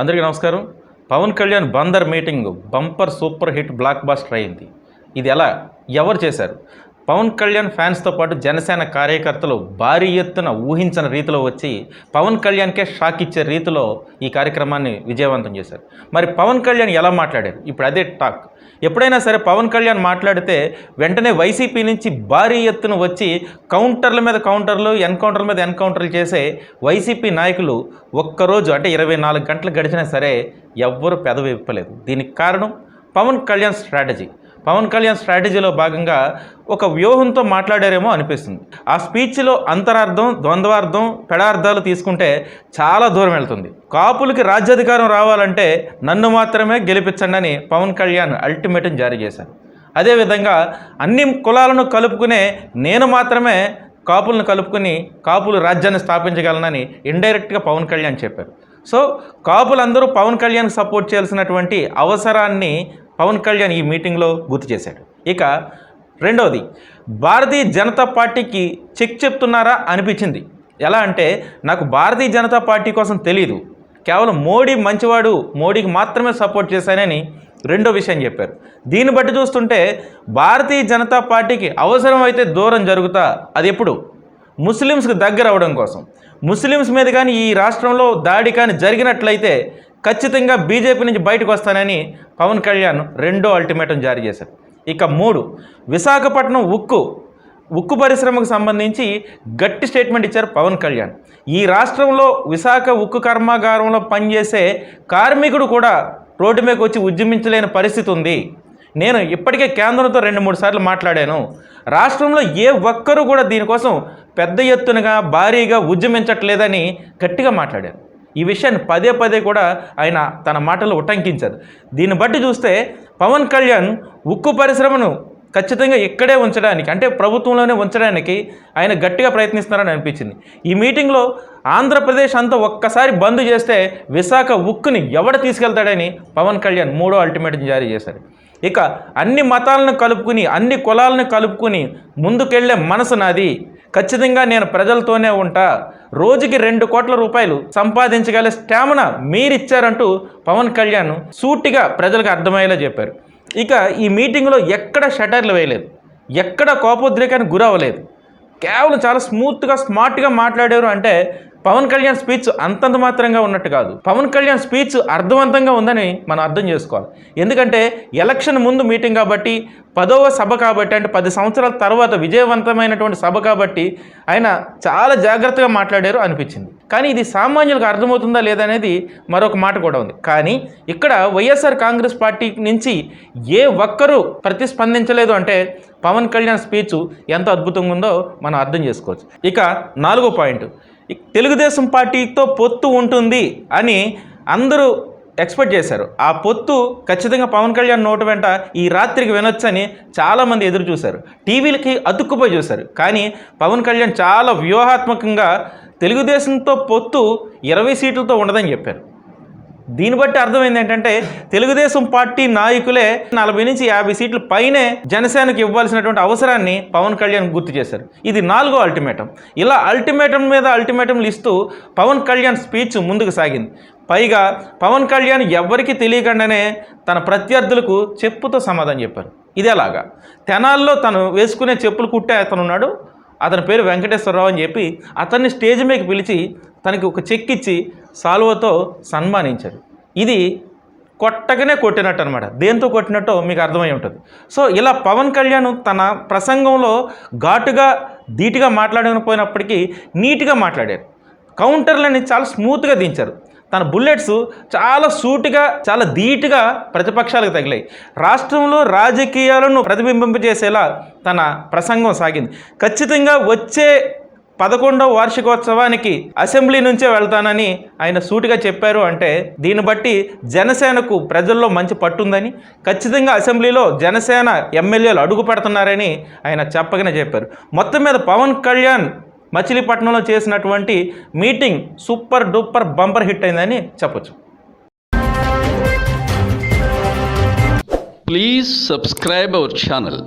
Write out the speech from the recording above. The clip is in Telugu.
అందరికీ నమస్కారం. Pawan Kalyan Bandar meeting bumper super hit blockbuster అయింది. ఇది ఎలా? ఎవరు చేశారు? పవన్ కళ్యాణ్ ఫ్యాన్స్తో పాటు జనసేన కార్యకర్తలు భారీ ఎత్తున ఊహించిన రీతిలో వచ్చి పవన్ కళ్యాణ్కే షాక్ ఇచ్చే రీతిలో ఈ కార్యక్రమాన్ని విజయవంతం చేశారు. మరి పవన్ కళ్యాణ్ ఎలా మాట్లాడారు? ఇప్పుడు అదే టాక్. ఎప్పుడైనా సరే పవన్ కళ్యాణ్ మాట్లాడితే వెంటనే వైసీపీ నుంచి భారీ ఎత్తున వచ్చి కౌంటర్ల మీద కౌంటర్లు ఎన్కౌంటర్ల మీద ఎన్కౌంటర్లు చేసే వైసీపీ నాయకులు ఒక్కరోజు అంటే ఇరవై నాలుగు గంటలు గడిచినా సరే ఎవ్వరు పెదవి విప్పలేదు. దీనికి కారణం పవన్ కళ్యాణ్ స్ట్రాటజీ. పవన్ కళ్యాణ్ స్ట్రాటజీలో భాగంగా ఒక వ్యూహంతో మాట్లాడారేమో అనిపిస్తుంది. ఆ స్పీచ్లో అంతరార్థం ద్వంద్వార్థం పెడార్థాలు తీసుకుంటే చాలా దూరం వెళ్తుంది. కాపులకి రాజ్యాధికారం రావాలంటే నన్ను మాత్రమే గెలిపించండి అని పవన్ కళ్యాణ్ అల్టిమేటం జారీ చేశారు. అదేవిధంగా అన్ని కులాలను కలుపుకునే నేను మాత్రమే కాపులను కలుపుకుని కాపులు రాజ్యాన్ని స్థాపించగలనని ఇండైరెక్ట్గా పవన్ కళ్యాణ్ చెప్పారు. సో కాపులందరూ పవన్ కళ్యాణ్ సపోర్ట్ చేయాల్సినటువంటి అవసరాన్ని పవన్ కళ్యాణ్ ఈ మీటింగ్లో గుర్తు చేశాడు. ఇక రెండవది భారతీయ జనతా పార్టీకి చెక్ చెప్తున్నారా అనిపించింది. ఎలా అంటే నాకు భారతీయ జనతా పార్టీ కోసం తెలియదు కేవలం మోడీ మంచివాడు మోడీకి మాత్రమే సపోర్ట్ చేశానని రెండో విషయం చెప్పారు. దీన్ని బట్టి చూస్తుంటే భారతీయ జనతా పార్టీకి అవసరమైతే దూరం జరుగుతా అది ఎప్పుడు? ముస్లిమ్స్కి దగ్గర అవడం కోసం. ముస్లిమ్స్ మీద కానీ ఈ రాష్ట్రంలో దాడి కానీ జరిగినట్లయితే ఖచ్చితంగా బీజేపీ నుంచి బయటకు వస్తానని పవన్ కళ్యాణ్ రెండో అల్టిమేటం జారీ చేశారు. ఇక మూడు విశాఖపట్నం ఉక్కు ఉక్కు పరిశ్రమకు సంబంధించి గట్టి స్టేట్మెంట్ ఇచ్చారు పవన్ కళ్యాణ్. ఈ రాష్ట్రంలో విశాఖ ఉక్కు కర్మాగారంలో పనిచేసే కార్మికుడు కూడా రోడ్డు మీదకి వచ్చి ఉద్యమించలేని పరిస్థితి ఉంది. నేను ఇప్పటికే కేంద్రంతో రెండు మూడు సార్లు మాట్లాడాను. రాష్ట్రంలో ఏ ఒక్కరూ కూడా దీనికోసం పెద్ద ఎత్తునగా భారీగా ఉద్యమించట్లేదని గట్టిగా మాట్లాడాను ఈ విషయాన్ని పదే పదే కూడా ఆయన తన మాటలు ఉటంకించారు. దీన్ని బట్టి చూస్తే పవన్ కళ్యాణ్ ఉక్కు పరిశ్రమను ఖచ్చితంగా ఇక్కడే ఉంచడానికి అంటే ప్రభుత్వంలోనే ఉంచడానికి ఆయన గట్టిగా ప్రయత్నిస్తున్నారని అనిపించింది. ఈ మీటింగ్లో ఆంధ్రప్రదేశ్ అంతా ఒక్కసారి బంద్ చేస్తే విశాఖ ఉక్కుని ఎవడ తీసుకెళ్తాడని పవన్ కళ్యాణ్ మూడో అల్టిమేటం జారీ చేశారు ఇక అన్ని మతాలను కలుపుకుని అన్ని కులాలను కలుపుకుని ముందుకెళ్ళే మనసు నాది. ఖచ్చితంగా నేను ప్రజలతోనే ఉంటా. రోజుకి రెండు కోట్ల రూపాయలు సంపాదించగల స్టామినా మీరిచ్చారంటూ పవన్ కళ్యాణ్ సూటిగా ప్రజలకు అర్థమయ్యేలా చెప్పారు. ఇక ఈ మీటింగ్లో ఎక్కడ షటర్లు వేయలేదు. ఎక్కడ కోపోద్రేకానికి గురవ్వలేదు. కేవలం చాలా స్మూత్గా స్మార్ట్గా మాట్లాడారు అంటే పవన్ కళ్యాణ్ స్పీచ్ అంతంత మాత్రంగా ఉన్నట్టు కాదు. పవన్ కళ్యాణ్ స్పీచ్ అర్థవంతంగా ఉందని మనం అర్థం చేసుకోవాలి. ఎందుకంటే ఎలక్షన్ ముందు మీటింగ్ కాబట్టి పదవ సభ కాబట్టి అంటే పది సంవత్సరాల తర్వాత విజయవంతమైనటువంటి సభ కాబట్టి ఆయన చాలా జాగ్రత్తగా మాట్లాడారు అనిపించింది. కానీ ఇది సామాన్యులకు అర్థమవుతుందా లేదా అనేది మరొక మాట కూడా ఉంది. కానీ ఇక్కడ వైఎస్ఆర్ కాంగ్రెస్ పార్టీ నుంచి ఏ ఒక్కరూ ప్రతిస్పందించలేదు అంటే పవన్ కళ్యాణ్ స్పీచ్ ఎంత అద్భుతంగా ఉందో మనం అర్థం చేసుకోవచ్చు. ఇక నాలుగో పాయింట్. తెలుగుదేశం పార్టీతో పొత్తు ఉంటుంది అని అందరూ ఎక్స్పెక్ట్ చేశారు. ఆ పొత్తు ఖచ్చితంగా పవన్ కళ్యాణ్ నోటు వెంట ఈ రాత్రికి వినొచ్చని చాలామంది ఎదురు చూశారు. టీవీలకి అతుక్కుపోయి చూశారు. కానీ పవన్ కళ్యాణ్ చాలా వ్యూహాత్మకంగా తెలుగుదేశంతో పొత్తు ఇరవై సీట్లతో ఉండదని చెప్పారు. దీన్ని బట్టి అర్థమైంది ఏంటంటే తెలుగుదేశం పార్టీ నాయకులే నలభై నుంచి యాభై సీట్లు పైనే జనసేనకు ఇవ్వాల్సినటువంటి అవసరాన్ని పవన్ కళ్యాణ్ గుర్తు చేశారు. ఇది నాలుగో అల్టిమేటం. ఇలా అల్టిమేటం మీద అల్టిమేటంలు ఇస్తూ పవన్ కళ్యాణ్ స్పీచ్ ముందుకు సాగింది. పైగా పవన్ కళ్యాణ్ ఎవ్వరికీ తెలియకుండానే తన ప్రత్యర్థులకు చెప్పుతో సమాధానం చెప్పారు. ఇదేలాగా తెనాల్లో తను వేసుకునే చెప్పులు కుట్టే అతను ఉన్నాడు. అతని పేరు వెంకటేశ్వరరావు అని చెప్పి అతన్ని స్టేజ్ మీదకి పిలిచి తనకి ఒక చెక్ ఇచ్చి సాల్వతో సన్మానించారు ఇది కొట్టగానే కొట్టినట్టు అనమాట దేంతో కొట్టినట్టో మీకు అర్థమై ఉంటుంది. సో ఇలా పవన్ కళ్యాణ్ తన ప్రసంగంలో ఘాటుగా ధీటుగా మాట్లాడకపోయినప్పటికీ నీట్గా మాట్లాడారు. కౌంటర్లని చాలా స్మూత్గా దించారు. తన బుల్లెట్స్ చాలా సూటిగా చాలా ధీటుగా ప్రతిపక్షాలకు తగిలాయి. రాష్ట్రంలో రాజకీయాలను ప్రతిబింబింపజేసేలా తన ప్రసంగం సాగింది. ఖచ్చితంగా వచ్చే పదకొండవ వార్షికోత్సవానికి అసెంబ్లీ నుంచే వెళ్తానని ఆయన సూటిగా చెప్పారు అంటే దీన్ని బట్టి జనసేనకు ప్రజల్లో మంచి పట్టుందని ఖచ్చితంగా అసెంబ్లీలో జనసేన ఎమ్మెల్యేలు అడుగు పెడుతున్నారని ఆయన చెప్పగానే చెప్పారు. మొత్తం మీద పవన్ కళ్యాణ్ మచిలీపట్నంలో చేసినటువంటి meeting super duper bumper hit అయిందని చెప్పొచ్చు. Please subscribe our channel